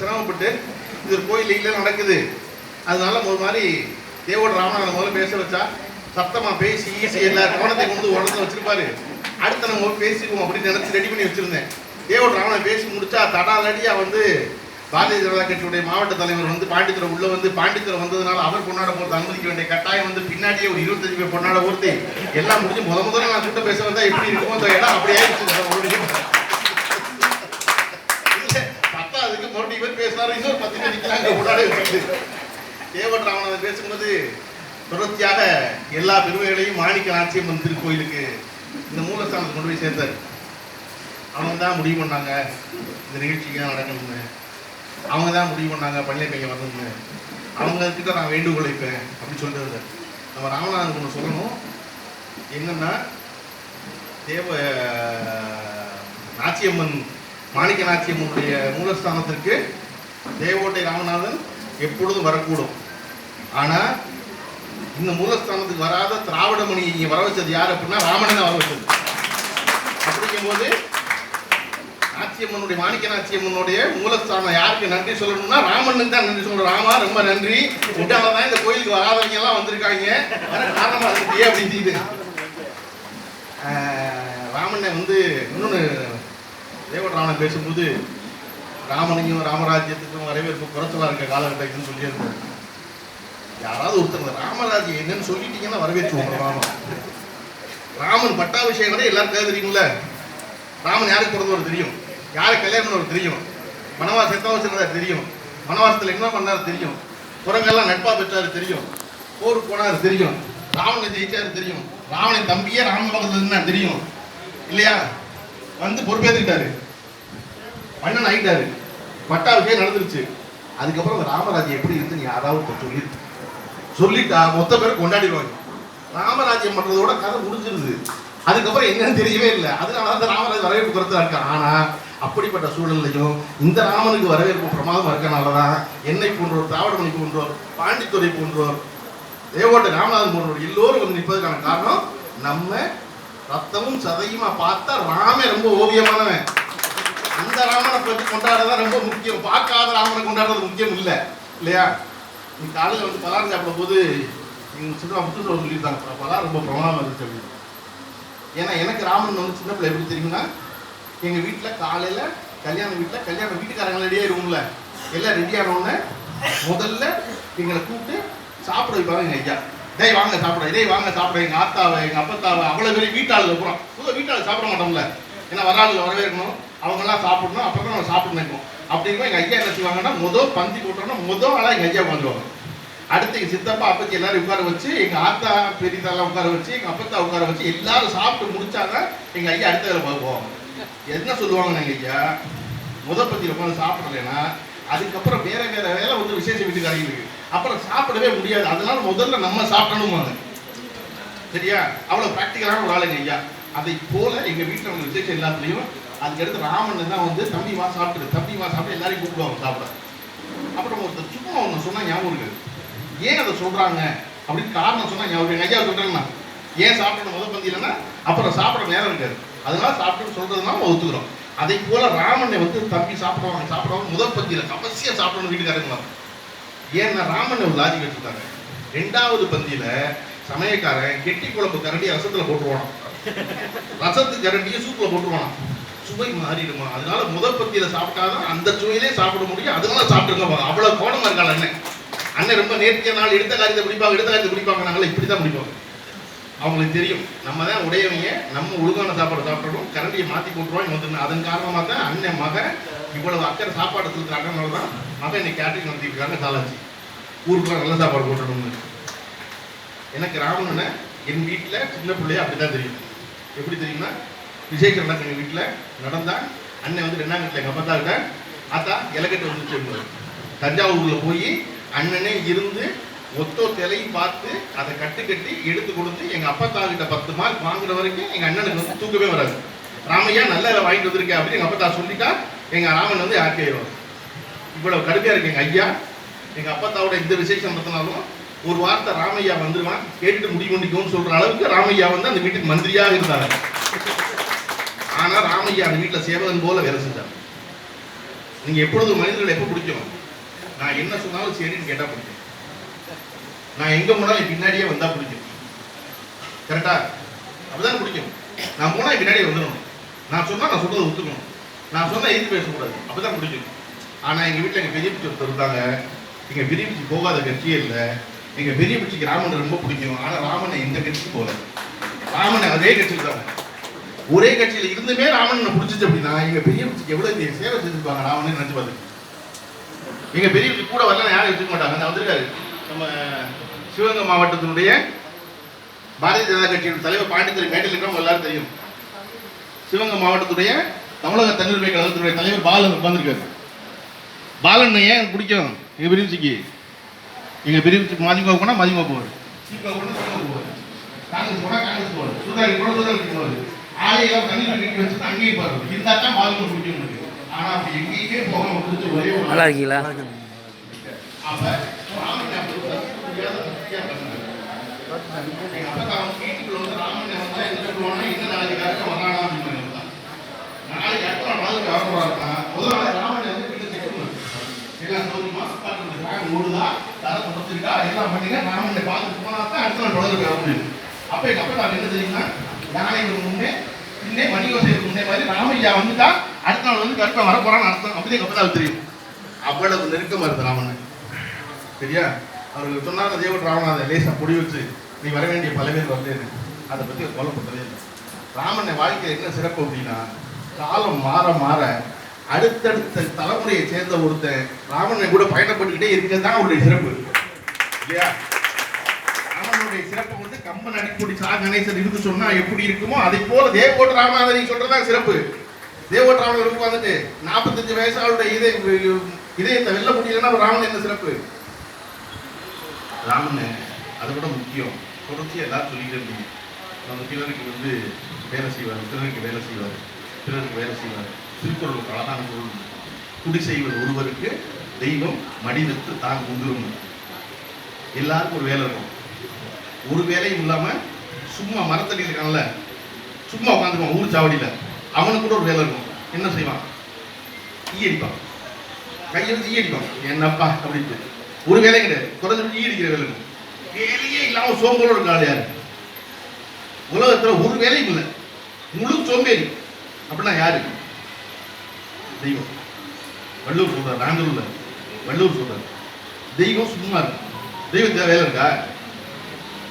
சிரமப்பட்டு இது கோயில் இல்லை நடக்குது. அதனால ஒரு மாதிரி தேவோட ராமநாதன் முதல்ல பேச வச்சா சத்தமா பேசி ஈசி எல்லா கோணத்தை கொண்டு உடனே வச்சிருப்பாரு. அடுத்த நம்ம பேசிக்குவோம் அப்படின்னு நினைச்சு ரெடி பண்ணி வச்சிருந்தேன். தேவோட ராமநாதன் பேசி முடிச்சா தடாலடியா வந்து பாரதிய ஜனதா கட்சியுடைய மாவட்ட தலைவர் வந்து பாண்டித்துறை உள்ள வந்து பாண்டித்துறை வந்ததுனால அவர் கொண்டாட போகிறது அனுமதிக்க வேண்டிய கட்டாயம் வந்து பின்னாடியே ஒரு இருபத்தஞ்சு பேர் கொண்டாட போறது எல்லாம் முடிஞ்சு முத முதல்ல நான் கூட்ட பேச வந்தா எப்படி இருக்குமோ அந்த இடம் அப்படியே மறுபடியும் ஒரு பத்து பேர் நிற்கிறாங்க கொண்டாடி தேவன் ராமநாதன் பேசும்போது தொடர்ச்சியாக எல்லா பெருமைகளையும் மாணிக்க நாச்சியம்மன் திருக்கோயிலுக்கு இந்த மூலஸ்தானத்தை கொண்டு போய் சேர்த்தார். அவங்க தான் முடிவு பண்ணாங்க இந்த நிகழ்ச்சிக்கு தான் நடக்கணும்னு. அவங்க தான் முடிவு பண்ணாங்க பள்ளி பையன் வரணும்னு. அவங்க கிட்ட நான் வேண்டுகோள் வைப்பேன் அப்படின்னு சொல்லிட்டு நம்ம ராமநாதன் ஒன்று சொல்லணும். என்னன்னா தேவ நாச்சியம்மன் மாணிக்க நாச்சியம்மனுடைய மூலஸ்தானத்திற்கு தேவோட்டை ராமநாதன் எப்பொழுதும் வரக்கூடும். ஆனா இந்த மூலஸ்தானத்துக்கு வராத திராவிடமணி இங்க வர வச்சது யார் அப்படின்னா ராமனை தான் வர வச்சது. அப்படிங்கும்போது நாச்சியம்மனுடைய மாணிக்க நாச்சியம்மனுடைய மூலஸ்தானம் யாருக்கு நன்றி சொல்லணும்னா ராமனுக்கு தான் நன்றி சொல்லணும். ராமா ரொம்ப நன்றி. உண்டால தான் இந்த கோயிலுக்கு வராதவங்க எல்லாம் வந்திருக்காங்க. வர காரணமா இருந்துட்டே அப்படின்னு ஆஹ் ராமனை வந்து இன்னொன்று தேவராமன் பேசும்போது ராமனையும் ராமராஜ்யத்துக்கும் வரவேற்பு குறைச்சலா இருக்க காலகட்டத்துன்னு சொல்லியிருந்தார். யாராவது ஒருத்தர் ராமராஜ்யம் என்னன்னு சொல்லிட்டீங்கன்னா வரவேற்று ராமன். ராமன் பட்டாபிஷேகம் எல்லாருக்கும் தெரியும்ல? ராமன் யாருக்கு பிறந்தவர் தெரியும்? யாரை கல்யாணம் பண்ணவர் தெரியும்? வனவாசம் எத்தனை வருஷம் இருந்தார் தெரியும்? மனவாசத்தில் என்ன பண்ணார் தெரியும்? குரங்கெல்லாம் நட்பா பெற்றாரு தெரியும்? போர் போனார் தெரியும்? ராவணனை ஜெயிச்சாரு தெரியும்? ராவணன் தம்பியே ராமன் பக்கத்துல தெரியும்? இல்லையா? வந்து பொறுப்பேற்றுக்கிட்டாரு மன்னன் ஆயிட்டாரு பட்டாபிஷேகம் நடந்துருச்சு. அதுக்கப்புறம் அந்த ராமராஜ்யம் எப்படி இருக்குன்னு யாராவது சொல்லி சொல்லிட்டா மொத்த பேர் கொண்டாடிடுவாங்க. ராமராஜ்யம் பண்றதோட கதை முடிஞ்சிருது. அதுக்கப்புறம் என்னன்னு தெரியவே இல்லை. அதனால தான் ராமராஜ் வரவேற்பு குறைச்சா இருக்கான் ஆனா அப்படிப்பட்ட சூழல்லையும் இந்த ராமனுக்கு வரவேற்பு பிரமாதம் இருக்கனாலதான் என்னை போன்றோர் திராவிடமணி போன்றோர் பாண்டித்துறை போன்றோர் தேவோட்ட ராமநாதன் போன்றோர் எல்லோரும் வந்து நிற்பதற்கான காரணம் நம்ம ரத்தமும் சதையுமா பார்த்தா ராமே ரொம்ப ஓவியமானவன். இந்த ராமனை பற்றி கொண்டாடுறதா ரொம்ப முக்கியம். பார்க்காத ராமனை கொண்டாடுறது முக்கியம் இல்லை. இல்லையா? நீ காலையில் வந்து பலாரம் சாப்பிட போது எங்கள் சின்ன முத்து சொல்ல சொல்லியிருந்தாங்க பலாரம் ரொம்ப பிரமாதமாக இருந்துச்சு அப்படின்னு. ஏன்னா எனக்கு ராமன் வந்து சின்ன பிள்ளை எப்படி தெரியும்னா எங்கள் வீட்டில் காலையில் கல்யாண வீட்டில் கல்யாண வீட்டுக்காரங்க ரெடியாக இருக்கும்ல எல்லாம் ரெடி உடனே முதல்ல எங்களை கூப்பிட்டு சாப்பிட வைப்பாங்க எங்கள் ஐயா. டேய் வாங்க சாப்பிட டேய் வாங்க சாப்பிட எங்கள் ஆத்தாவை எங்கள் அப்பத்தாவை அவ்வளோ பெரிய வீட்டாளில் இருக்கிறோம் புது வீட்டாளில் சாப்பிட மாட்டோம்ல. ஏன்னா வராது வரவே இருக்கணும். அவங்கெல்லாம் சாப்பிடணும் அப்போ தான் நம்ம சாப்பிட்டு நினைப்போம் அப்படி எங்கள் ஐயா என்ன செய்வாங்கன்னா முதல் பந்தி போட்டோம்னா முதல் ஆளாக எங்கள் ஐயா உட்காந்துருவாங்க அடுத்து எங்கள் சித்தப்பா அப்பச்சி எல்லாரும் உட்கார வச்சு எங்கள் ஆத்தா பெரியதாலாம் உட்கார வச்சு எங்கள் அப்பத்தா உட்கார வச்சு எல்லாரும் சாப்பிட்டு முடிச்சாதான் எங்கள் ஐயா அடுத்த வேலை பார்ப்போம் என்ன சொல்லுவாங்க எங்கள் ஐயா? முதல் பத்தி உட்காந்து சாப்பிடலைன்னா அதுக்கப்புறம் வேற வேற வேலை வந்து விசேஷ வீட்டுக்காரங்க இருக்கு அப்புறம் சாப்பிடவே முடியாது. அதனால முதல்ல நம்ம சாப்பிடணுமாங்க சரியா? அவ்வளோ ப்ராக்டிக்கலான ஒரு ஆளுங்க ஐயா. அதை போல எங்கள் வீட்டில் உள்ள விசேஷம் எல்லாத்துலேயும் அதுக்கடுத்து ராமன் தான் வந்து தம்பி வா சாப்பிட்டு தம்பி வா சாப்பிட்டு எல்லாரையும் கூப்பிடுவாங்க சாப்பிட. அப்புறம் ஒருத்தர் சும்மா ஒன்று சொன்னால் ஞாபகம் இருக்குது ஏன் அதை சொல்கிறாங்க அப்படின்னு காரணம் சொன்னால் ஞாபகம் இருக்கு. எங்க ஐயா சொல்றாங்கண்ணா ஏன் சாப்பிடணும் முதல் பந்தியிலன்னா அப்புறம் சாப்பிட நேரம் இருக்காது. அதனால சாப்பிட்டு சொல்கிறதுனால ஒத்துக்கிறோம். அதே போல ராமனை வந்து தம்பி சாப்பிடுவாங்க சாப்பிடுவாங்க முதல் பந்தியில் அவசியம் சாப்பிடணும் வீட்டுக்காரங்களா ஏன்னா ராமனை ஒரு லாஜிக் வச்சிருக்காங்க. ரெண்டாவது பந்தியில் சமயக்காரன் கெட்டி குழம்பு கரண்டி ரசத்தில் போட்டுருவான் ரசத்து கரண்டியை சூப்பில் போட்டுருவான் சுவை மாறிடுமா? அதனால முதல் பத்தியில சாப்பிட்டாதான் அந்த சுவையிலே சாப்பிட முடியும். அதனால சாப்பிட்டுருங்க. அவ்வளவு கோணமா இருக்காள் அண்ணன். அண்ணன் ரொம்ப நேர்த்திய நாள் எடுத்த காரியத்தை பிடிப்பாங்க எடுத்த காரியத்தை பிடிப்பாங்க நாங்களே இப்படி தான் பிடிப்பாங்க அவங்களுக்கு தெரியும். நம்ம தான் உடையவங்க. நம்ம ஒழுங்கான சாப்பாடு சாப்பிடணும். கரண்டியை மாற்றி போட்டுருவோம் வந்து அதன் காரணமாக தான் அண்ணன் மகன் இவ்வளவு அக்கறை சாப்பாடு செலுத்துறாங்கனால தான் மகன் இன்னைக்கு கேட்டரிங் நடத்திட்டு இருக்காங்க காலாச்சி ஊருக்குலாம் நல்ல சாப்பாடு போட்டணும்னு எனக்கு ராமனை என் வீட்டில் சின்ன பிள்ளைய அப்படி தான் தெரியும். எப்படி தெரியும்னா விஜய்க்கு எங்கள் வீட்டில் நடந்தான். அண்ணன் வந்து ரெண்டாம் வீட்டில் எங்கள் அப்பா கிட்ட ஆத்தா இலக்கட்டு வந்துச்சு தஞ்சாவூரில் போய் அண்ணனே இருந்து ஒத்தோ திலையும் பார்த்து அதை கட்டு கட்டி எடுத்து கொடுத்து எங்கள் அப்பா கிட்ட பத்து மார்க் வாங்குற வரைக்கும் எங்கள் அண்ணனுக்கு வந்து தூக்கமே வராது. ராமையா நல்ல இதை வாங்கிட்டு வந்திருக்கேன் அப்படின்னு எங்கள் அப்பா தான் சொல்லிட்டா எங்கள் ராமன் வந்து ஹாப்பி ஆயிடுவார் இவ்வளவு கடுமையா இருக்கு எங்கள் ஐயா. எங்கள் அப்பா தாவோட எந்த விசேஷம் நடத்தினாலும் ஒரு வார்த்தை ராமையா வந்துருவான் கேட்டுட்டு முடிவு பண்ணிக்கோன்னு சொல்கிற அளவுக்கு ராமையா வந்து அந்த வீட்டுக்கு மந்திரியாக இருந்தாங்க. ஆனால் ராமையா அந்த வீட்டில் சேவகன் போல வேலை செஞ்சார் நீங்கள் எப்பொழுது மனிதர்களை எப்போ பிடிக்கும் நான் என்ன சொன்னாலும் சரின்னு கேட்டால் பிடிக்கும். நான் எங்கே போனாலும் பின்னாடியே வந்தால் பிடிக்கும். கரெக்டா அப்படிதான் பிடிக்கும். நான் போனால் பின்னாடியே வந்துடணும். நான் சொன்னால் நான் சொல்றதை ஒத்துக்கணும். நான் சொன்னால் எதிர்த்து பேசக்கூடாது? அப்படிதான் பிடிக்கும். ஆனால் எங்கள் வீட்டில் எங்கள் பெரிய பிச்சை ஒருத்தர் இருந்தாங்க. எங்கள் பெரிய பிடிச்சி போகாத கட்சியே இல்லை. எங்கள் பெரிய பிச்சைக்கு ராமன் ரொம்ப பிடிக்கும். ஆனால் ராமனை எந்த கட்சிக்கு போகல. ராமனை அதே கட்சிக்கு தான் ஒரே கட்சியில இருந்துமே ராமன் பிடிச்சிச்சு அப்படின்னா எங்க பெரிய எவ்வளவு சேவை செஞ்சிருப்பாங்க? ராமன் நினைச்சு பார்த்து எங்க பெரிய கூட வரல யாரும் வச்சுக்க மாட்டாங்க. அந்த வந்திருக்காரு. நம்ம சிவகங்கை மாவட்டத்தினுடைய பாரதிய ஜனதா கட்சியின் தலைவர் பாண்டித்துறை மேட்டில் இருக்கிறவங்க எல்லாரும் தெரியும். சிவகங்கை மாவட்டத்துடைய தமிழக தன்னுரிமை கழகத்தினுடைய தலைவர் பாலன் உட்காந்துருக்காரு பாலன் ஏன் எனக்கு பிடிக்கும்? எங்க பிரிவுச்சிக்கு எங்க பிரிவுச்சிக்கு மதிமுக போனா மதிமுக போவார். திமுக போனா திமுக போவார். காங்கிரஸ் போனா காங்கிரஸ் போவார். சுதாரி போனா சுதாரி போவார். ஆலையெல்லாம் தண்ணி கட்டி வச்சு அங்கேயும் பாருங்க இருந்தா தான் பாலன் பிடிக்கும் உங்களுக்கு ஆனா அப்படி எங்கேயுமே போகாம பிடிச்ச ஒரே ஒரு நல்லா இருக்கீங்களா? அப்ப ராமன் ஒரு அப்பா அவன் வீட்டுக்குள்ள வந்து ராமன் வந்தா என்ன சொல்லுவானா என்ன நாளைக்கு வரானா அப்படின்னு இருந்தான். நாளைக்கு நாள் நாளைக்கு வர போறாருன்னா முதல் நாள் ராமன் வந்து வீட்டுல திட்டணும். எல்லாம் சௌரியமா சாப்பாடு இந்த ஃபேன் ஓடுதா தர தொடச்சிருக்கா எல்லாம் பண்ணுங்க ராமனை பார்த்துட்டு போனா தான் அடுத்த நாள் அப்ப அப்பா நான் என்ன தெரியுமா? யானைக்கு முன்னே பின்னே மணியோசைக்கு முன்னே மாதிரி ராமையா வந்துட்டா அடுத்த நாள் வந்து கரெக்டா வர போறான்னு அர்த்தம். அப்படியே எங்க தெரியும். அவ்வளவு நெருக்கமா இருந்த ராமன். சரியா? அவர் சொன்னார் தேவன் ராமநாதன் லேசா பொடி வச்சு நீ வர வேண்டிய பல பேர் வரலேன்னு. அதை பத்தி கொல்லப்பட்டதே இல்லை. ராமனை வாழ்க்கை என்ன சிறப்பு அப்படின்னா காலம் மாற மாற அடுத்தடுத்த தலைமுறையை சேர்ந்த ஒருத்தன் ராமனை கூட பயணப்பட்டுக்கிட்டே இருக்கிறது தான் அவருடைய சிறப்பு. இல்லையா? ராமனுடைய சிறப்பு வந்து கம்பன் அடிப்பொடி சா கணேசன் இருக்கு சொன்னா எப்படி இருக்குமோ அதை போல தேவோட ராமநாதனை சொல்றதா சிறப்பு. தேவோட ராமநாதனுக்கு வந்துட்டு நாற்பத்தஞ்சு வயசு அவருடைய இதய இதயத்தை வெல்ல முடியலன்னா ராமன் என்ன சிறப்பு? ராமன் அதை விட முக்கியம். தொடர்ச்சி எல்லாரும் சொல்லிட்டு இருந்தீங்க நம்ம பிறருக்கு வந்து வேலை செய்வார் பிறருக்கு வேலை செய்வார் பிறருக்கு வேலை செய்வார். திருக்குறள் அழகான பொருள். குடி செய்வது ஒருவருக்கு தெய்வம் மடிதத்து தான் முந்திரும் எல்லாருக்கும் ஒரு வேலை இருக்கும். ஒரு வேலையும் இல்லாமல் சும்மா மரத்தடி இருக்கான்ல சும்மா உட்காந்துருவான் ஊர் சாவடியில். அவனுக்கு கூட ஒரு வேலை இருக்கும். என்ன செய்வான்? ஈ அடிப்பான். கையை ஈ அடிப்பான். என்னப்பா அப்படின்ட்டு. ஒரு வேலை கிடையாது. குறைஞ்சி ஈ அடிக்கிற வேலை இருக்கும். வேலையே இல்லாமல் சோம்பலோட இருக்க ஆள் யாரு? உலகத்தில் ஒரு வேலையும் இல்லை. முழு சோம்பேறி. அப்படின்னா யாரு? தெய்வம். வள்ளூர் சொல்றாரு நாங்களூர்ல வள்ளூர் சொல்றாரு தெய்வம் சும்மா இருக்கும். தெய்வம் வேலை இருக்கா?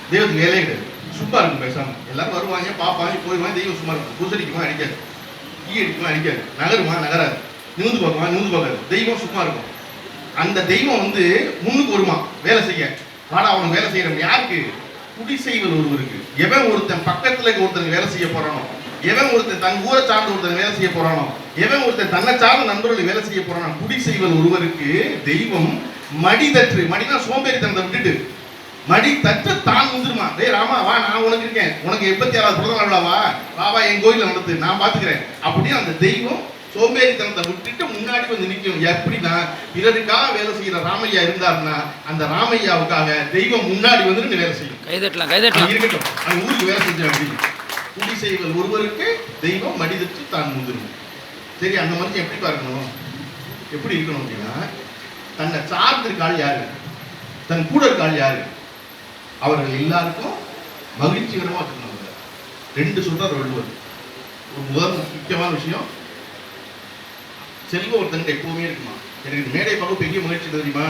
தெய்வத்துக்கு வேலையே கிடையாது. சும்மா இருக்கும் பேசாம. எல்லாரும் வருவாங்க பார்ப்பாங்க போயிடுவாங்க தெய்வம் சும்மா இருக்கும் பூசடிக்குமா அடிக்காது. ஈ அடிக்குமா அடிக்காது. நகருமா? நகராது. நிமிந்து பார்க்குமா நிமிந்து பார்க்காது. தெய்வம் சும்மா இருக்கும் அந்த தெய்வம் வந்து முன்னுக்கு வருமா? வேலை செய்ய. வாடா அவனுக்கு வேலை செய்யறவன் யாருக்கு? குடி செய்வது ஒருவருக்கு. எவன் ஒருத்தன் பக்கத்துல இருக்க ஒருத்தன் வேலை செய்ய போறானோ? எவன் ஒருத்தன் தன் ஊரை சார்ந்த ஒருத்தன் வேலை செய்ய போறானோ? எவன் ஒருத்தன் தன்னை சார்ந்த நண்பர்கள் வேலை செய்ய போறானோ? குடி செய்வது ஒருவருக்கு தெய்வம் மடிதற்று. மடினா சோம்பேறித்தனத்தை விட்டுட்டு மடி தற்று தான் முந்திருமா? டேய் ராமா வா நான் உனக்கு இருக்கேன். உனக்கு எண்பத்தி ஆறாவது பிறந்த நாள் விழாவா வா வா என் கோயில நடத்து. நான் பாத்துக்கிறேன். அப்படின்னு அந்த தெய்வம் சோம்பேறித்தனத்தை விட்டுட்டு முன்னாடி வந்து நிற்கும் எப்படின்னா பிறருக்காக வேலை செய்யற ராமையா இருந்தாருன்னா அந்த ராமையாவுக்காக தெய்வம் முன்னாடி வந்து வேலை செய்யும். கை தட்டலாம் கை அது தட்டலாம் இருக்கட்டும். அந்த ஊருக்கு வேலை செஞ்ச அப்படின்னு குடி செய்வது ஒருவருக்கு தெய்வம் மடிதற்று தான் முந்திரும். சரி அந்த மனுஷன் எப்படி பார்க்கணும்? எப்படி இருக்கணும் அப்படின்னா தன்னை சார்ந்து இருக்க ஆள் யாரு? தன் கூட இருக்க ஆள் யாரு? அவர்கள் எல்லாருக்கும் மகிழ்ச்சிகரமா இருக்கணும் அவங்க. ரெண்டு சொல்றார் வள்ளுவர் ஒரு முதல் முக்கியமான விஷயம் செல்வம் ஒருத்தன்கிட்ட எப்பவுமே இருக்குமா? எனக்கு மேடை பார்க்க பெரிய மகிழ்ச்சி தெரியுமா?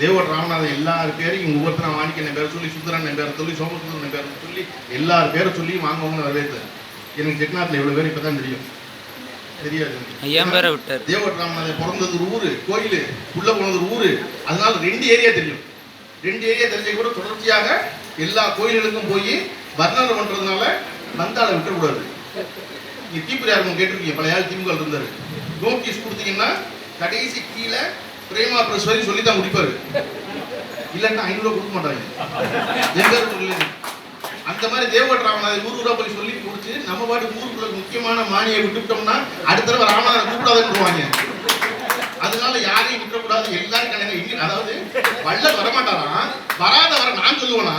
தேவட் ராமநாதன் எல்லார் பேரையும் ஒவ்வொருத்தரா மாணிக்கன் பேரை சொல்லி சுந்தரன் பேரை சொல்லி சோமசுந்தரன் பேரை சொல்லி எல்லார் பேரை சொல்லி வாங்குவாங்கன்னு வரவேற்று எனக்கு ஜெக்நாத்ல இவ்வளவு பேர் இப்பதான் தெரியும். தெரியாது. தேவட் ராமநாதன் பிறந்தது ஒரு ஊரு கோயில் உள்ள போனது ஒரு ஊரு. அதனால ரெண்டு ஏரியா தெரியும். ரெண்டு ஏரியா தெரிஞ்ச கூட தொடர்ச்சியாக எல்லா கோயில்களுக்கும் போய் வர்ணனை பண்றதுனால நந்தாளை விட்டுறக்கூடாது நீங்க யாரும் கேட்டிருக்கீங்க பழைய ஆள் திமுக இருந்தாரு. நோட்டீஸ் கொடுத்தீங்கன்னா கடைசி கீழே பிரேமா பிரஸ் வரைக்கும் சொல்லி தான் முடிப்பாரு. இல்லைன்னா ஐநூறுரூவா கொடுக்க மாட்டாங்க. எங்க இருக்கு அந்த மாதிரி தேவகட் ராமநாதன் நூறு ரூபா போய் சொல்லி கொடுத்து நம்ம பாட்டு ஊருக்குள்ள முக்கியமான மானியை விட்டுவிட்டோம்னா அடுத்த தடவை ராமநாதன் கூப்பிடாதுன்னு அதனால யாரையும் விட்டுறக்கூடாது எல்லாரும் கணக்கு அதாவது அதாவது வள்ளல் வரமாட்டாராம் வராதவரை நான் சொல்லுவேனா?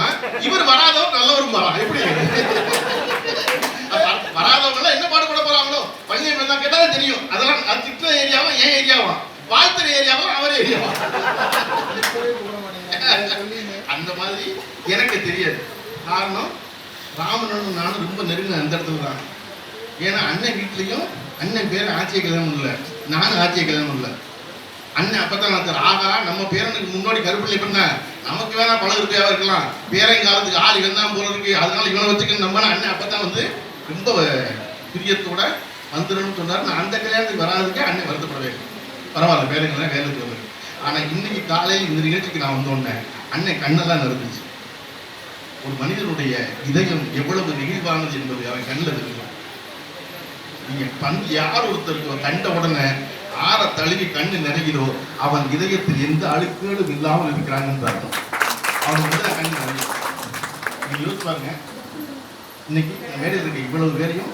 இவர் வராதவர் நல்லவரும் வரா எப்படி? வராதவங்க எல்லாம் என்ன பாடுபட போறாங்களோ? பள்ளியை நான் கேட்டாலும் தெரியும். அதெல்லாம் அது திட்ட ஏரியாவும் என் ஏரியாவா? வாழ்த்துற ஏரியாவும் அவர் ஏரியாவா? அந்த மாதிரி எனக்கு தெரியாது. காரணம் ராமனும் நானும் ரொம்ப நெருங்கின அந்த இடத்துல தான். ஏன்னா அண்ணன் வீட்லயும் அண்ணன் பேர் ஆட்சிய கல்யாணம் இல்லை. நானும் ஆட்சிய கல்யாணம் இல்லை. அண்ணன் அப்பதான் நான் ஆகா நம்ம பேரனுக்கு முன்னாடி கருப்பிள்ளை பண்ண நமக்கு வேணா பல ரூபாயா இருக்கலாம். பேரன் காலத்துக்கு ஆள் இவன் தான் போல இருக்கு. அதனால இவனை வச்சுக்கணும் நம்ம. அண்ணன் அப்பதான் வந்து ரொம்ப பிரியத்தோட வந்துடணும்னு சொன்னார். நான் அந்த கல்யாணத்துக்கு வராதுக்கே அண்ணன் வருத்தப்படவே பரவாயில்ல பேரங்களாம் வேலைக்கு வந்து ஆனா இன்னைக்கு காலையில் இந்த நிகழ்ச்சிக்கு நான் வந்தோடனே அண்ணன் கண்ணெல்லாம் நடந்துச்சு ஒரு மனிதனுடைய இதயம் எவ்வளவு நெகிழ்வானது என்பது அவன் கண்ணில் தெரியும் நீங்க பண் யார் ஒருத்தருக்கு கண்ட உடனே ஆற தழுவி கண்ணு நிறைகிறோ அவன் இதயத்தில் எந்த அழுக்கேடும் இல்லாமல் இருக்கிறாங்கன்னு அர்த்தம். அவன் வந்து கண்ணு நிறைய யோசிச்சு பாருங்க. இன்னைக்கு இந்த மேடையில் இருக்க இவ்வளவு பேரையும்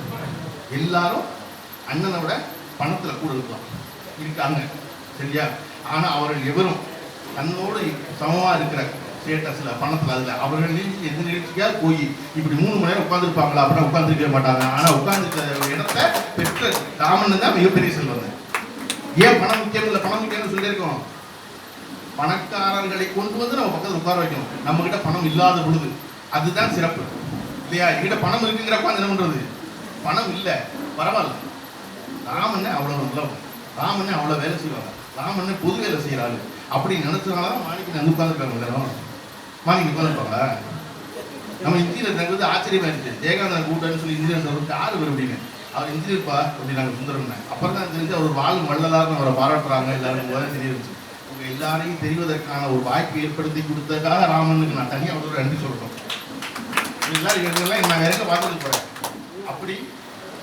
எல்லாரும் அண்ணனை விட பணத்துல கூட இருக்கலாம் இருக்காங்க. சரியா? ஆனா அவர்கள் எவரும் தன்னோடு சமமா இருக்கிற ஸ்டேட்டஸ்ல பணத்துல அதுல அவர்கள் எந்த நிகழ்ச்சிக்காக போய் இப்படி மூணு மணி நேரம் உட்காந்துருப்பாங்களா அப்படின்னா உட்காந்துருக்கவே மாட்டாங்க. ஆனா உட்காந்துருக்க இடத்த பெற்ற ராமன் தான் மிகப்பெரிய செல்வம் ஏன் பணம் முக்கியம் இல்லை பணம் முக்கியம்னு சொல்லியிருக்கோம். பணக்காரர்களை கொண்டு வந்து நம்ம பக்கத்தில் உட்கார வைக்கணும். நம்ம கிட்ட பணம் இல்லாத பொழுது. அதுதான் சிறப்பு. இல்லையா? என்கிட்ட பணம் இருக்குங்கிறப்ப என்ன பண்றது? பணம் இல்லை. பரவாயில்ல. ராமன் அவ்வளோ நல்லவன். ராமன் அவ்வளோ வேலை செய்வாங்க ராமன் பொது வேலை செய்கிறாள் அப்படி நினைச்சதுனால தான் மாணிக்கு நான் உட்காந்துருக்காங்க மாணிக்கு உட்காந்துருப்பாங்களா நம்ம இந்தியில் எனக்கு வந்து ஆச்சரியமா இருந்துச்சு ஜெயகாந்தன் கூட்டம்னு சொல்லி இந்தியா சொல்லிட்டு ஆறு பேர் அப்படின்னு அவர் இன்ஜினியர் அப்படி நாங்கள் சுந்தரம்னு அப்புறம் தான் தெரிஞ்சு அவர் வாழ் வள்ளலார்னு அவரை பாராட்டுறாங்க எல்லாரும் போல தெரிஞ்சிருச்சு உங்க எல்லாரையும் தெரிவதற்கான ஒரு வாய்ப்பு ஏற்படுத்தி கொடுத்ததுக்காக ராமனுக்கு நான் தனியாக அவரோட நன்றி சொல்கிறோம் எல்லாரும் இவங்கெல்லாம் நான் வேற பார்த்துட்டு போகிறேன் அப்படி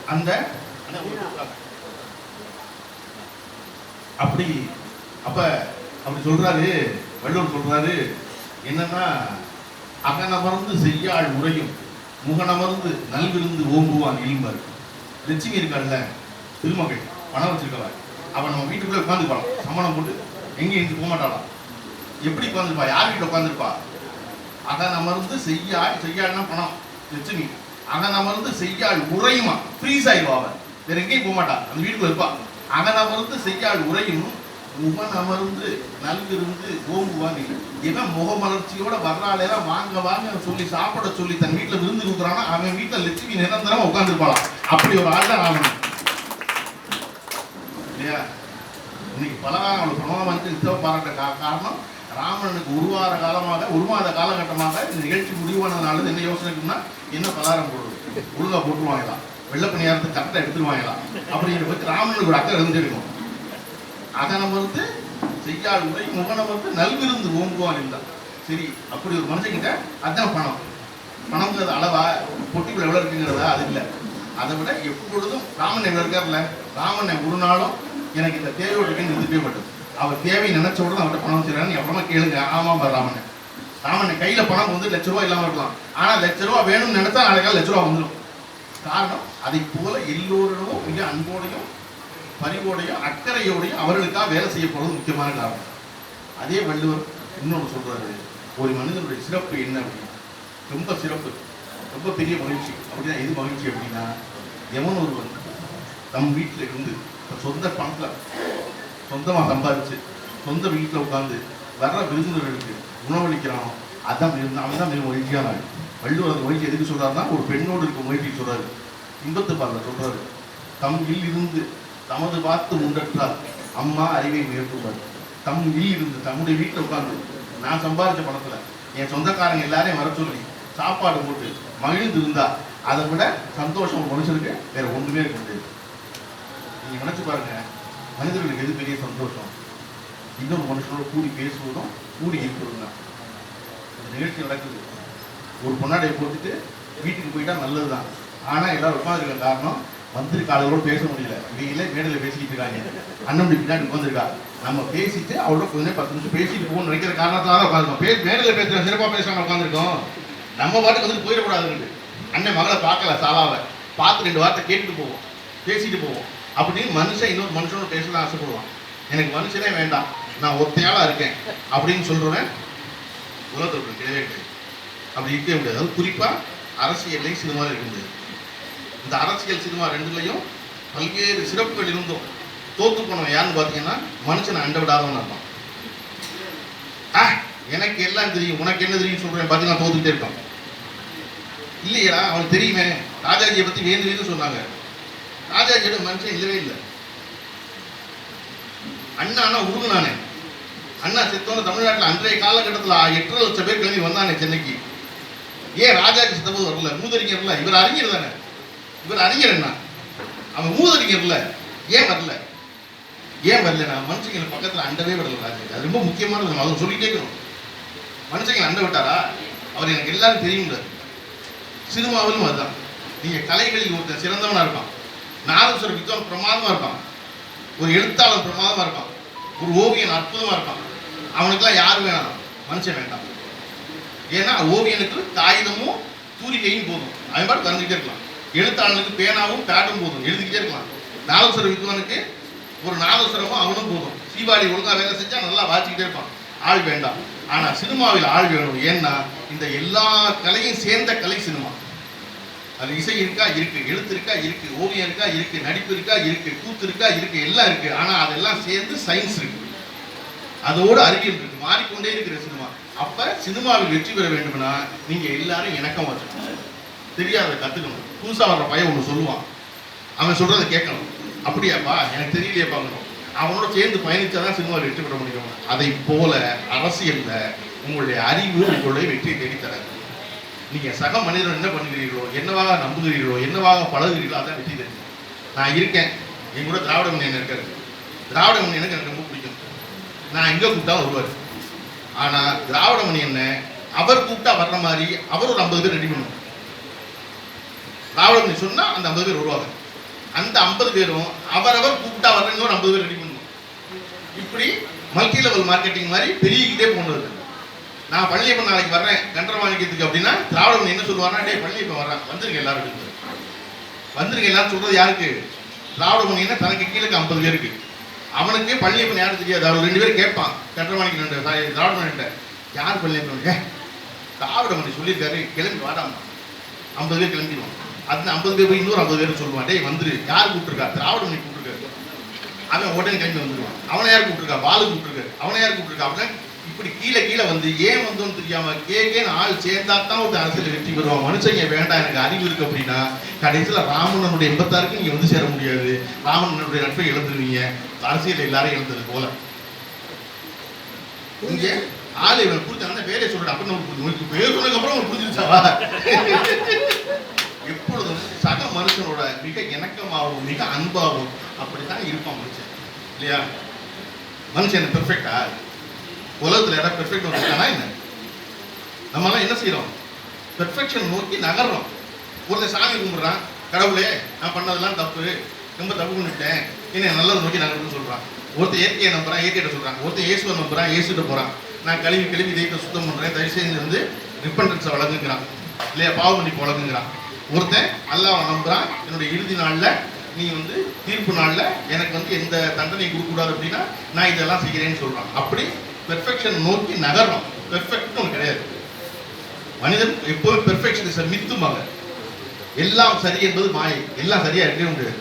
அந்த அப்படி அப்ப அப்படி சொல்றாரு வள்ளுவர் சொல்றாரு என்னன்னா அகனமர்ந்து செய்யாள் உரையும் முகனமர்ந்து நல்விருந்து ஓம்புவான் இழிம்பார் லட்சுமி இருக்காள்ல திருமகள் பணம் வச்சிருக்கவ. அவன் நம்ம வீட்டுக்குள்ள உட்காந்துப்பான் சம்மணம் போட்டு எங்கேயும் எழுந்து போக மாட்டாளாம் எப்படி உட்காந்துருப்பா யார் வீட்டில் உட்காந்துருப்பா அகனமர்ந்து செய்யாள் செய்யாள்னா பணம். லட்சுமி இருந்து செய்யாள் உறையுமா ஃப்ரீஸ் ஆயிடுவா அவன் வேற எங்கேயும் போக மாட்டான் அந்த வீட்டுக்குள்ள இருப்பா. அகனமர்ந்து செய்யாள் உரையும். முகன் அமர்ந்து நல்கிருந்து ஓம்புவாங்க இவன் முகமலர்ச்சியோட வர்றாளெல்லாம் வாங்க வாங்க சொல்லி சாப்பிட சொல்லி தன் வீட்டுல விருந்து கொடுக்குறானா அவன் வீட்டுல லட்சுமி நிரந்தரமா உட்காந்துருப்பாளாம் அப்படி ஒரு ஆள் தான் ராமன் இல்லையா? இன்னைக்கு பலகாரம் அவளுக்கு வந்து இத்தவ பாராட்ட கா- காரணம் ராமனுக்கு ஒரு வார காலமாக ஒரு மாத காலகட்டமாக இந்த நிகழ்ச்சி முடிவானதுனால என்ன யோசனை இருக்குன்னா என்ன பலகாரம் போடுறது? ஒழுங்கா போட்டுருவாங்களாம் வெள்ளை நேரத்தை கரெக்டாக எடுத்துருவாங்களாம் அப்படிங்கிற பற்றி ராமனுக்கு ஒரு அக்கறை இருந்திருக்கும் அதனை வந்து செய்யாள் உரை முகனை வந்து நல்விருந்து ஓம்புவான் இருந்தான் சரி அப்படி ஒரு மனுஷங்கிட்ட அதான் பணம். பணம்ங்கிறது அளவா பொட்டிக்குள்ள எவ்வளவு இருக்குங்கிறதா அது இல்லை. அதை விட எப்பொழுதும் ராமன் எங்க இருக்கார்ல? ராமன் ஒரு நாளும் எனக்கு இந்த தேவை இருக்குன்னு நிறுத்தவே மாட்டேன். அவர் தேவை நினைச்ச உடனே அவர்கிட்ட பணம் வச்சுறான்னு அப்புறமா கேளுங்க. ஆமா பாரு ராமன். ராமன் கையில பணம் வந்து லட்ச ரூபா இல்லாம இருக்கலாம். ஆனா லட்ச ரூபா வேணும்னு நினைச்சா அழகா லட்ச ரூபா வந்துடும் காரணம் அதை போல எல்லோரிடமும் மிக அன்போடையும் பரிவோடையும் அக்கறையோடையும் அவர்களுக்காக வேலை செய்ய போகிறது முக்கியமான காரணம். அதே வள்ளுவர் இன்னொன்று சொல்றாரு. ஒரு மனிதனுடைய சிறப்பு என்ன அப்படின்னா ரொம்ப சிறப்பு. ரொம்ப பெரிய மகிழ்ச்சி. அப்படின்னா எது மகிழ்ச்சி அப்படின்னா எவன் ஒருவன் தம் வீட்டில் இருந்து சொந்த பணத்தில் சொந்தமாக சம்பாதிச்சு சொந்த வீட்டில் உட்காந்து வர்ற விருந்தினர்களுக்கு உணவளிக்கிறானோ அதான் மிக- அவன் தான் மிக மகிழ்ச்சியான வள்ளுவர் அந்த மகிழ்ச்சி எதுக்கு சொல்கிறாருன்னா ஒரு பெண்ணோடு இருக்க மகிழ்ச்சி சொல்கிறாரு இன்பத்து பாருங்க சொல்கிறாரு தம் இல் இருந்து தமது பார்த்து உண்டற்றால் அம்மா அறிவை உயர்த்துவார் தம் இல் இருந்து தம்முடைய வீட்டில் உட்காந்து நான் சம்பாதிச்ச பணத்தில் என் சொந்தக்காரங்க எல்லாரையும் வர சொல்லி சாப்பாடு போட்டு மகிழ்ந்து இருந்தா அதை விட சந்தோஷம் ஒரு மனுஷனுக்கு வேற ஒண்ணுமே இருக்க முடியாது. நீங்க நினைச்சு பாருங்க மனிதர்களுக்கு எது பெரிய சந்தோஷம்? இன்னொரு மனுஷனோட கூடி பேசுவதும் கூடி இருப்பதும் தான் நிகழ்ச்சி நடக்குது. ஒரு பொன்னாடையை போட்டுட்டு வீட்டுக்கு போயிட்டா நல்லதுதான். ஆனா எல்லாரும் உட்காந்துருக்க காரணம் வந்திருக்க ஆளுகளோட பேச முடியல. இவங்களே மேடையில் பேசிக்கிட்டு இருக்காங்க. அண்ணன் பின்னாடி உட்காந்துருக்கா நம்ம பேசிட்டு அவரோட கொஞ்சம் பத்து நிமிஷம் பேசிட்டு போகணும்னு நினைக்கிற காரணத்தால உட்காந்துருக்கோம் மேடையில் பேசுகிறோம் சிறப்பாக பேசுறாங்க உட்காந்துருக்கோம் நம்ம பாட்டுக்கு வந்து போயிடக்கூடாதுன்னு அண்ணன் மகளை பார்க்கல சாலாவை பார்த்து ரெண்டு வார்த்தை கேட்டுட்டு போவோம். பேசிட்டு போவோம். அப்படின்னு மனுஷன் இன்னொரு மனுஷனோட பேசலாம் ஆசைப்படுவான். எனக்கு மனுஷனே வேண்டாம். நான் ஒத்தையாளா இருக்கேன். அப்படின்னு சொல்றவன் உலகத்தில் கிடையவே கிடையாது. அப்படி இருக்கவே முடியாது. குறிப்பாக அரசியல்லையும் சினிமாவில் இருக்க முடியாது. இந்த அரசியல் சினிமா ரெண்டுலையும் பல்வேறு சிறப்புகள் இருந்தும் தோத்து போனவன் யாருன்னு பார்த்தீங்கன்னா மனுஷனை அண்டை விடாதவன் இருப்பான் ஆ எனக்கு எல்லாம் தெரியும். உனக்கு என்ன தெரியும் சொல்றேன். பார்த்தீங்கன்னா தோத்துக்கிட்டே இருப்பான். இல்லையா அவனுக்கு தெரியுமே. ராஜாஜியை பற்றி வேந்து வேந்து சொன்னாங்க. ராஜாஜியோட மனுஷன் இல்லவே இல்லை. அண்ணா அண்ணா உருகுனானே. அண்ணா செத்தோன்னு தமிழ்நாட்டில் அன்றைய காலகட்டத்தில் எட்டரை லட்சம் பேர் கிளம்பி வந்தானே சென்னைக்கு. ஏன் ராஜாஜி செத்தபோது வரல? மூதறிஞர்ல இவர் அறிஞர் தானே. இவர் அறிஞர் என்ன அவன் மூதறிஞர்ல ஏன் வரல? ஏன் வரலனா மனுஷங்களை பக்கத்தில் அண்டவே விடல ராஜாஜி. அது ரொம்ப முக்கியமானது. நம்ம அதை சொல்லிட்டே இருக்கணும். மனுஷங்களை அண்ட விட்டாரா? அவர் எனக்கு எல்லாரும் தெரியும்ல. சினிமாவிலும் அதுதான். நீங்கள் கலைகளில் ஒருத்தன் சிறந்தவனாக இருப்பான். நாதஸ்வர வித்வான் பிரமாதமாக இருப்பான். ஒரு எழுத்தாளர் பிரமாதமாக இருப்பான். ஒரு ஓவியன் அற்புதமாக இருப்பான். அவனுக்கெல்லாம் யார் வேணாம்? மனுஷன் வேண்டாம். ஏன்னா ஓவியனுக்கு காகிதமும் தூரிகையும் போதும். அவன் பாட்டு வரைஞ்சிக்கிட்டே இருக்கலாம். எழுத்தாளனுக்கு பேனாவும் பேடும் போதும். எழுதிக்கிட்டே இருக்கலாம். நாதஸ்வர வித்வானுக்கு ஒரு நாதஸ்வரமும் அவனும் போதும். சீபாடி ஒழுங்காக வேலை செஞ்சால் நல்லா வாசிக்கிட்டே இருப்பான். ஆள் வேண்டாம். ஆனால் சினிமாவில் ஆள் வேணும். ஏன்னா இந்த எல்லா கலையும் சேர்ந்த கலை சினிமா. அது இசை இருக்கா? இருக்கு. எழுத்து இருக்கா? இருக்கு. ஓவியம் இருக்கா? இருக்கு. நடிப்பு இருக்கா? இருக்கு. கூத்து இருக்கா? இருக்கு. எல்லாம் இருக்கு. ஆனா அதெல்லாம் சேர்ந்து சயின்ஸ் இருக்கு. அதோடு அறிவியல் இருக்கு. மாறிக்கொண்டே இருக்கிற சினிமா. அப்ப சினிமாவில் வெற்றி பெற வேண்டும்னா நீங்க எல்லாரும் இணக்கம் வச்சுக்கணும். தெரியாத கத்துக்கணும். புதுசா வர்ற பையன் ஒன்று சொல்லுவான். அவன் சொல்றதை கேட்கணும். அப்படியாப்பா? எனக்கு தெரியலையேப்பாங்கணும் அவனோட சேர்ந்து பயணிச்சாதான் சினிமாவில் வெற்றி பெற முடியும். அதை போல அரசியல்ல உங்களுடைய அறிவு உங்களுடைய வெற்றியை தேடித்தராது. நீங்க சக மனிதன் என்ன பண்ணுகிறீர்களோ என்னவாக நம்புகிறீர்களோ என்னவாக பழகுகிறீர்களோ அதான் வெற்றி தெரியும். நான் இருக்கேன். என் கூட திராவிட மணியன் இருக்காரு. திராவிட மணியனுக்கு எனக்கு ரொம்ப பிடிக்கும். நான் எங்கே கூப்பிட்டா வருவார். ஆனால் திராவிட என்ன? அவர் கூப்பிட்டா வர்ற மாதிரி அவர் ஒரு ஐம்பது பேர் ரெடி பண்ணுவோம் திராவிட மணி சொன்னால் அந்த ஐம்பது பேர் வருவாங்க. அந்த ஐம்பது பேரும் அவரவர் கூப்பிட்டா வர்றவங்க ஒரு ஐம்பது பேர் ரெடி பண்ணுவோம் இப்படி மல்டி லெவல் மார்க்கெட்டிங் மாதிரி பெருகிக்கிட்டே போனது. நான் பள்ளியப்பன் நாளைக்கு வர்றேன் கண்டரமாணிக்கத்துக்கு அப்படின்னா திராவிடம் என்ன சொல்லுவாருனா டேய் பள்ளியப்பன் வர்றான். வந்துருங்க எல்லாரும் அப்படின்னு வந்துருங்க எல்லாரும் சொல்றது யாருக்கு? திராவிட மணின்னா தனக்கு கீழே ஐம்பது பேருக்கு. அவனுக்கு பள்ளியப்பன் யாரும் தெரியாது. அவர் ரெண்டு பேரும் கேட்பான். கண்டரமாணிக்கு ரெண்டு சாரி, திராவிட மணிட்ட யார் பள்ளியப்பன் ஏ திராவிட மணி சொல்லியிருக்காரு. கிளம்பி வாடாமா. ஐம்பது பேர் கிளம்பிடுவான். அந்த ஐம்பது பேர் போய் இன்னொரு ஐம்பது பேர் சொல்லுவான் டே வந்துரு. யார் கூப்பிட்டுருக்கா? திராவிட மணி கூப்பிட்டுருக்காரு அவன் உடனே கிளம்பி வந்துடுவான் அவனை யார் கூப்பிட்டுருக்கா? பாலு கூப்பிட்டுருக்காரு. அவனை யார் கூப்பிட்டுருக்கா? அப்படின்னு இப்படி கீழே கீழே வந்து ஏன் வந்தோம்னு தெரியாம கே ஆள் சேர்ந்தா தான் ஒரு அரசியல் வெற்றி பெறுவான் மனுஷங்க வேண்டாம் எனக்கு அறிவு இருக்கு அப்படின்னா கடைசியில ராமனனுடைய எண்பத்தாருக்கு நீங்க வந்து சேர முடியாது. ராமனனுடைய நட்பை இழந்துருவீங்க. அரசியல் எல்லாரும் இழந்தது போல. இங்க ஆளு இவன் புரிஞ்சாங்கன்னா வேலையை சொல்றேன். அப்படின்னு உங்களுக்கு உனக்கு பேர் சொன்னதுக்கு அப்புறம் உனக்கு புரிஞ்சிருச்சாவா எப்பொழுதும் சக மனுஷனோட மிக இணக்கமாகவும் மிக அன்பாகவும் அப்படித்தான் இருப்பான் மனுஷன். இல்லையா? மனுஷன் பெர்ஃபெக்டா உலகத்தில் யாராவது பெர்ஃபெக்ட் வந்திருக்கானா என்ன? நம்மலாம் என்ன செய்கிறோம் பெர்ஃபெக்ஷன் நோக்கி நகர்றோம். ஒருத்தன் சாமி கும்பிட்றான் கடவுளே நான் பண்ணதெல்லாம் தப்பு ரொம்ப தப்பு பண்ணிட்டேன். என்ன நல்லது நோக்கி நகர்றதுன்னு சொல்கிறான் ஒருத்தன் இயற்கையை நம்புறான் இயற்கையிட்ட சொல்கிறான் ஒருத்தன் இயேசுவை நம்புறான் இயேசுகிட்ட போகிறான் நான் கழுவி கழுவி தெய்வத்தை சுத்தம் பண்ணுறேன் தயவு செய்து வந்து ரிப்பன்டன்ஸை வழங்குங்கிறான். இல்லையா பாவ பண்ணி வழங்குங்கிறான் ஒருத்தன் அல்லாவை நம்புறான் என்னுடைய இறுதி நாளில் நீ வந்து தீர்ப்பு நாளில் எனக்கு வந்து எந்த தண்டனை கொடுக்கக்கூடாது அப்படின்னா நான் இதெல்லாம் செய்கிறேன்னு சொல்கிறான் அப்படி பெர்ஃபெக்ஷன் நோக்கி நகரணும். பெர்ஃபெக்ட்னு ஒன்று கிடையாது. மனிதன் எப்போதும் பெர்ஃபெக்ஷன் இஸ் மித்துமாங்க எல்லாம் சரி என்பது மாயை. எல்லாம் சரியாக இருக்கவே முடியாது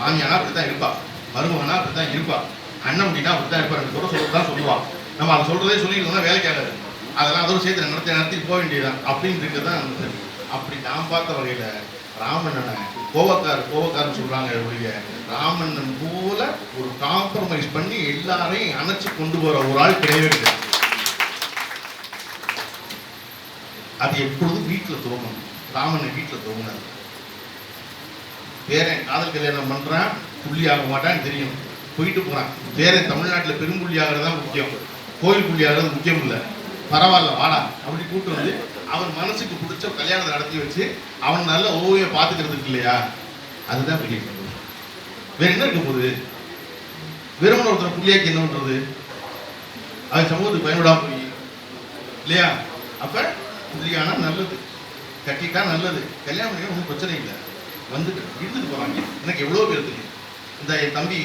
மாமியானா அப்படித்தான் இருப்பா. மருமகனா அப்படித்தான் இருப்பா. அண்ணன் அப்படின்னா அப்படித்தான் இருப்பா. கூட சொல்ல தான் சொல்லுவான். நம்ம அதை சொல்கிறதே சொல்லிட்டு வேலைக்கு ஆகாது. அதெல்லாம் அதோட சேர்த்து நடத்தி நடத்தி போக வேண்டியதுதான். அப்படின்னு இருக்கிறது தான் வந்து அப்படி நான் பார்த்த வகையில் ராமண்ணனை கோவக்கார் கோவக்காரன் சொல்றாங்க ஒழிய ராமண்ணன் போல ஒரு காம்ப்ரமைஸ் பண்ணி எல்லாரையும் அணைச்சு கொண்டு போகிற ஒரு ஆள் கிடையவே கிடையாது. அது எப்பொழுதும் வீட்டில் துவங்கணும் ராமனை வீட்டில் துவங்கினார் பேரன் காதல் கல்யாணம் பண்றான் புள்ளி ஆக மாட்டான்னு தெரியும். போயிட்டு போறான். பேரன் தமிழ்நாட்டில் பெரும்புள்ளி ஆகிறது தான் முக்கியம். கோயில் புள்ளி ஆகிறது முக்கியம் இல்லை. பரவாயில்ல வாடா அப்படி கூப்பிட்டு வந்து அவன் மனசுக்கு பிடிச்ச கல்யாணத்தை நடத்தி வச்சு அவன் நல்ல ஓவியம் பார்த்துக்கிறதுக்கு இல்லையா? அதுதான் பெரிய சந்தோஷம். வேற என்ன இருக்க போகுது? வெறும் ஒருத்தர் புள்ளியாக்கி என்ன பண்றது? அது சமூகத்துக்கு பயன்படாம போய் இல்லையா? அப்ப புள்ளியானா நல்லது. கட்டிட்டா நல்லது. கல்யாணம் பண்ணி ஒன்றும் பிரச்சனை இல்லை. வந்துட்டு இருந்துட்டு போறாங்க எனக்கு எவ்வளோ பேர் தெரியும் இந்த என் தம்பி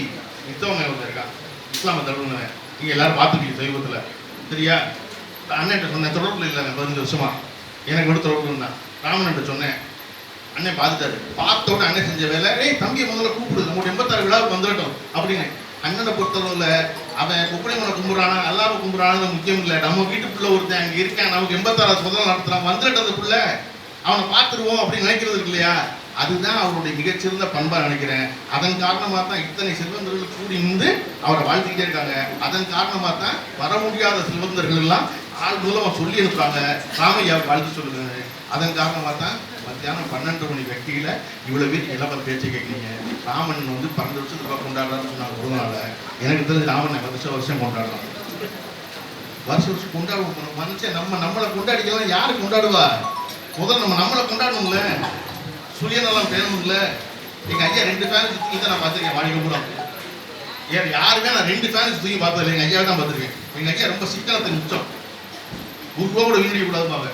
மித்தவங்க ஒருத்தர் இருக்கான். இஸ்லாம தழுவுனவன். நீங்க எல்லாரும் பார்த்துருக்கீங்க சமீபத்தில். சரியா? அண்ணன் சொன்ன தொடர்புல இல்லை பதினஞ்சு வருஷமா. எனக்கு கூட தொடர்பு இருந்தான் ராமன்கிட்ட சொன்னேன். அண்ணன் பார்த்துட்டாரு. பார்த்த உடனே அண்ணன் செஞ்ச வேலை ஏய் தம்பியை முதல்ல கூப்பிடுது நம்ம எண்பத்தாறு விழாவுக்கு வந்துடட்டும். அப்படின்னு. அண்ணனை பொறுத்தளவுல அவன் குப்படைமனை கும்பிட்றானா அல்லாம கும்பிடுறானு முக்கியம் இல்லை. நம்ம வீட்டுக்குள்ள ஒருத்தன் அங்கே இருக்கான். நமக்கு எண்பத்தாறு முதல்ல நடத்துறான். வந்துட்டதுக்குள்ள அவனை பார்த்துருவோம் அப்படின்னு நினைக்கிறது இருக்கு இல்லையா? அதுதான் அவருடைய மிகச்சிறந்த பண்பா நினைக்கிறேன். அதன் காரணமாக தான் இத்தனை செல்வந்தர்கள் கூடி நின்று அவரை வாழ்த்திக்கிட்டே இருக்காங்க. அதன் காரணமாக தான் வர முடியாத செல்வந்தர்கள் எல்லாம் ஆள் மூலமா சொல்லி இருப்பாங்க ராமையா வாழ்த்து சொல்லுங்க அதன் காரணமா தான் மத்தியானம் பன்னெண்டு மணி வெட்டியில இவ்வளவு பேர் இளவர் பேச்சு கேட்குறீங்க. ராமன் வந்து பன்னெண்டு வருஷத்துக்கு ரொம்ப கொண்டாடுறான்னு சொன்னாங்க ஒரு நாள். எனக்கு தெரிஞ்சு ராமன் வருஷம் வருஷம் கொண்டாடுறான். வருஷம் வருஷம் கொண்டாடுவோம். மனுஷன் நம்ம நம்மளை கொண்டாடிக்கலாம். யாரு கொண்டாடுவா? முதல் நம்ம நம்மளை கொண்டாடணும்ல. சுயநலம் பேணும்ல. எங்க ஐயா ரெண்டு ஃபேன் தூக்கி தான் நான் பார்த்துருக்கேன் வாடிக்கை கூட ஏன் யாருமே நான் ரெண்டு ஃபேன் தூக்கி பார்த்ததில்லை. எங்க ஐயாவை தான் பார்த்துருக்கேன். எங்க ஐயா ரொம்ப சிக்கனத்தை மிச்சம். ஒரு கூட வீணடிக்க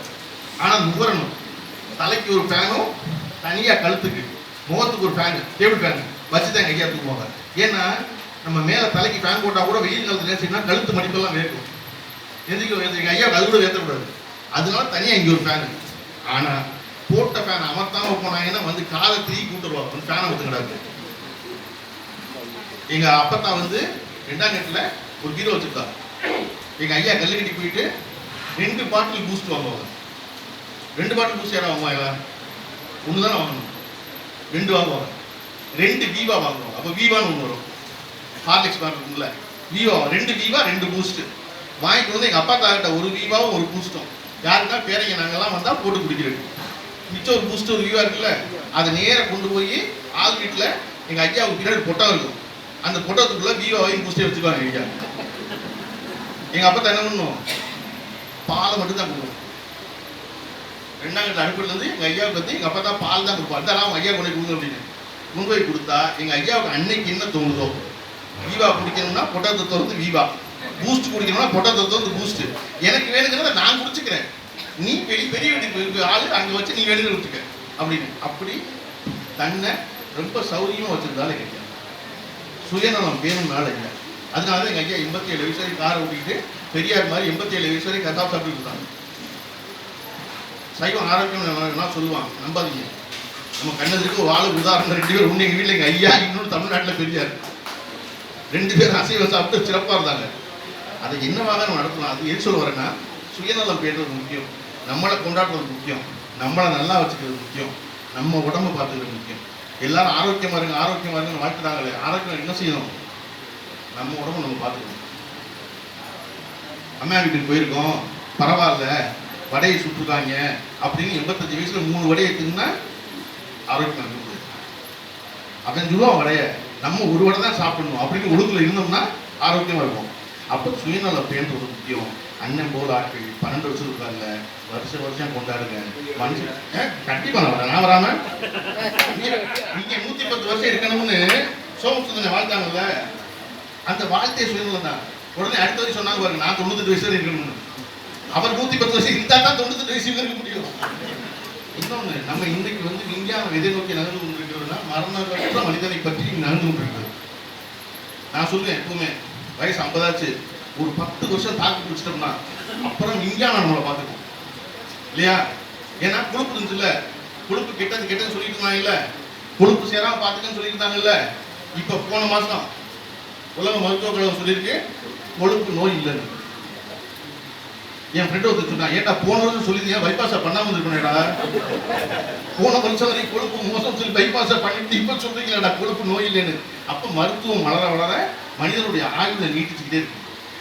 ஆனால் நுகரணும் தலைக்கு ஒரு ஃபேனும் தனியாக கழுத்துக்கு முகத்துக்கு ஒரு ஃபேனு டேபிள் ஃபேனு வச்சு தான் கையாக ஐயா தூக்குவாங்க. ஏன்னா நம்ம மேலே தலைக்கு ஃபேன் போட்டால் கூட வெயில் காலத்தில் நினைச்சீங்கன்னா கழுத்து மடிப்பெல்லாம் வேர்க்கும். எதுக்கு எங்க ஐயா அது கூட ஏற்றக்கூடாது அதனால தனியாக இங்கே ஒரு ஃபேனு ஆனால் போட்ட ஃபேன் அமர்த்தாமல் போனாங்கன்னா வந்து காலை தீ கூட்டுருவாங்க வந்து ஃபேனை ஊத்துக்கிறாங்க எங்கள் அப்பத்தான் வந்து ரெண்டாம் கட்டில் ஒரு ஹீரோ வச்சிருக்கா. எங்கள் ஐயா கல்லுக்கட்டி போயிட்டு ரெண்டு பாட்டில் பூஸ்ட் வாங்குவாங்க. ரெண்டு பாட்டில் பூஸ்ட் யாரும் வாங்குவாங்க ஒன்று தானே வாங்கணும். ரெண்டு வாங்குவாங்க. ரெண்டு வீவா வாங்குவாங்க. அப்போ வீவான்னு ஒன்று வரும். ஹார்லிக்ஸ் மாதிரி இருக்கும்ல. வீவா ரெண்டு வீவா ரெண்டு பூஸ்ட்டு வாங்கிட்டு வந்து எங்கள் அப்பா தாக்கிட்ட ஒரு வீவாவும் ஒரு பூஸ்ட்டும் யாருன்னா பேரைங்க நாங்கள்லாம் வந்தால் போட்டு குடிக்கிறது. மிச்சம் ஒரு பூஸ்ட் ஒரு வீவா இருக்குல்ல அதை நேராக கொண்டு போய் ஆள் வீட்டில் எங்கள் ஐயாவுக்கு பின்னாடி பொட்டம் இருக்கும். அந்த பொட்டத்துக்குள்ளே வீவாவையும் பூஸ்டே வச்சுக்குவாங்க ஐயா. எங்கள் அப்பா என்ன பண்ணுவோம் பாலை மட்டும் தான் கொடுக்கும் ரெண்டாம் கட்ட அடுப்புல இருந்து எங்க ஐயாவுக்கு வந்து எங்கள் அப்பா தான் பால் தான் கொடுப்போம் அதெல்லாம் அவங்க ஐயா கொண்டு கொடுங்க அப்படின்னு. கொண்டு போய் கொடுத்தா எங்க ஐயாவுக்கு அன்னைக்கு என்ன தோணுதோ? வீவா குடிக்கணும்னா பொட்டத்தை திறந்து வீவா. பூஸ்ட் குடிக்கணும்னா பொட்டத்தை திறந்து பூஸ்ட் எனக்கு வேணுங்கிறத நான் குடிச்சுக்கிறேன். நீ பெரிய பெரிய வீட்டுக்கு ஆளு அங்க வச்சு நீ வேணுங்கிற விட்டுக்க அப்படின்னு. அப்படி தன்னை ரொம்ப சௌரியமாக வச்சிருந்தாலும் எங்க சுயநலம் வேணும்னால இல்லை அதனால தான் எங்க ஐயா எண்பத்தி ஏழு வயசு வரைக்கும் காரை ஓட்டிக்கிட்டு பெரியார் மாதிரி எண்பத்தி ஏழு வயசு வரைக்கும் கதா சாப்பிட்டு இருந்தாங்க. சைவம் ஆரோக்கியம் எல்லாம் சொல்லுவாங்க நம்பாதீங்க. நம்ம கண்ணதுக்கு ஒரு உதாரணம் ரெண்டு பேர் ஒன்று எங்கள் வீட்டில் எங்கள் ஐயா இன்னொன்று தமிழ்நாட்டில் பெரியார். ரெண்டு பேரும் அசைவம் சாப்பிட்டு சிறப்பாக இருந்தாங்க. அதை என்னவாக நம்ம நடத்தலாம்? அது எது சொல்ல வரேன்னா சுயநலம் பேடுறது முக்கியம். நம்மளை கொண்டாடுறது முக்கியம். நம்மளை நல்லா வச்சுக்கிறது முக்கியம். நம்ம உடம்ப பார்த்துக்கிறது முக்கியம். எல்லாரும் ஆரோக்கியமா இருங்க ஆரோக்கியமா இருங்க வாழ்த்துறாங்களே. ஆரோக்கியம் என்ன செய்யணும் நம்ம உடம்ப நம்ம பார்த்துக்கணும். அம்மா வீட்டுக்கு போயிருக்கோம். பரவாயில்ல. வடையை சுட்டுருக்காங்க. அப்படின்னு எண்பத்தஞ்சு வயசுல மூணு வடையை தின்னா ஆரோக்கியம் நடந்து முடியாது. அவன் சொல்லுவான் வடைய. நம்ம ஒரு வடை தான் சாப்பிடணும் அப்படின்னு ஒழுங்குல இருந்தோம்னா ஆரோக்கியமா இருக்கும் அப்போ சுயநலம் பேணுறது முக்கியம். அண்ணன் போல் ஆட்கள் பன்னெண்டு வருஷம் இருக்காங்க. வருஷம் வருஷம் கொண்டாடுங்க. மனுஷன் கண்டிப்பாக நான் வரேன். நான் வராம? நீங்க- நூற்றி நூத்தி பத்து வருஷம் இருக்கணும்னு சோமசுந்தனை வாழ்த்தாங்கல்ல அந்த வாழ்க்கை சுயநலம் தான். உடனே அடுத்த வரைக்கும் சொன்னாங்க பாருங்க நான் தொண்ணூத்தெட்டு வயசு இருக்கணும்னு. அவர் நூத்தி பத்து வருஷம் இருந்தா தான் தொண்ணூத்தெட்டு வயசு இருக்க முடியும். இன்னொன்று நம்ம இன்றைக்கு வந்து விஞ்ஞானம் எதை நோக்கி நகர்ந்து கொண்டிருக்கிறதுனா மரணமற்ற மனிதனை பற்றி நகர்ந்து கொண்டிருக்கிறது. நான் சொல்லுவேன் எப்பவுமே வயசு ஐம்பதாச்சு. ஒரு பத்து வருஷம் தாக்கு பிடிச்சிட்டோம்னா அப்புறம் விஞ்ஞானம் நம்மளை பார்த்துக்கும் இல்லையா? ஏன்னா கொழுப்பு இருந்துச்சுல்ல? கொழுப்பு கெட்டது கெட்டது சொல்லிட்டு இருந்தாங்கல்ல? கொழுப்பு சேராம பார்த்துக்கன்னு சொல்லியிருந்தாங்கல்ல இப்ப போன மாசம் உலக மருத்துவ கழகம் சொல்லியிருக்கு கொழுப்பு நோய் இல்லைன்னு. என் ஃப்ரெண்ட் ஒருத்தர் சொன்னான் ஏட்டா போன வருஷம் சொல்லி ஏன் பைபாஸை பண்ணாம இருக்கணும்டா போன வருஷம் வரைக்கும் கொழுப்பு மோசம் சொல்லி பைபாஸை பண்ணிட்டு இப்ப சொல்றீங்களாடா கொழுப்பு நோய் இல்லைன்னு. அப்ப மருத்துவம் வளர வளர மனிதனுடைய ஆயுளை நீட்டிச்சுக்கிட்டே இருக்கு.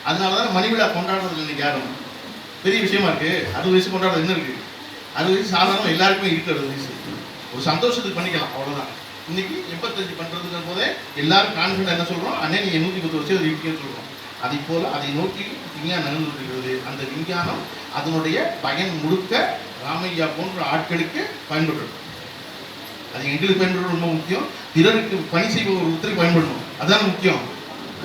அதனாலதான் மணி விழா கொண்டாடுறது இன்னைக்கு யாரும் பெரிய விஷயமா இருக்கு. அறுபது வயசு கொண்டாடுறது என்ன இருக்கு? அறுபது வயசு சாதாரணமாக எல்லாருக்குமே இருக்கு அறுபது வயசு. ஒரு சந்தோஷத்துக்கு பண்ணிக்கலாம் அவ்வளவுதான். இன்னைக்கு எண்பத்தஞ்சு பண்றதுங்கிற போதே எல்லாரும் கான்ஃபிடன்ட் என்ன சொல்றோம்? அண்ணே நீ நூத்தி பத்து வருஷம் இருக்கீங்கன்னு இருக்கேன்னு சொல்றோம். அதை போல அதை நோக்கி விஞ்ஞானம் நடந்து அந்த விஞ்ஞானம் அதனுடைய பயன் முழுக்க ராமையா போன்ற ஆட்களுக்கு பயன்படுறது அது எங்களுக்கு பயன்படுறது ரொம்ப முக்கியம். பிறருக்கு பணி செய்பவர் ஒருத்தருக்கு பயன்படணும். அதுதான் முக்கியம்.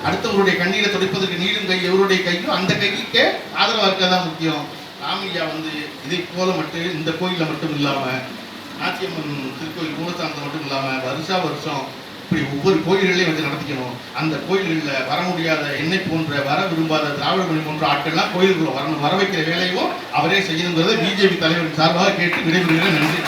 அடுத்தவருடைய கண்ணீரை துடைப்பதற்கு நீளும் கை எவருடைய கையோ அந்த கைக்கு இருக்க தான் முக்கியம். ராமையா வந்து இதை போல மட்டும் இந்த கோயிலில் மட்டும் இல்லாமல் நாச்சியம்மன் திருக்கோயில் மூலஸ்தானத்தில் மட்டும் இல்லாம வருஷா வருஷம் இப்படி ஒவ்வொரு கோயில்களையும் வந்து நடத்திக்கணும். அந்த கோயில்களில் வர முடியாத என்னை போன்ற வர விரும்பாத திராவிட மொழி போன்ற ஆட்கள்லாம் கோயிலுக்குள்ள வரணும். வர வைக்கிற வேலையும் அவரே செய்யணுங்கிறத பிஜேபி தலைவரின் சார்பாக கேட்டு விடைபெறுகிறேன். நன்றி.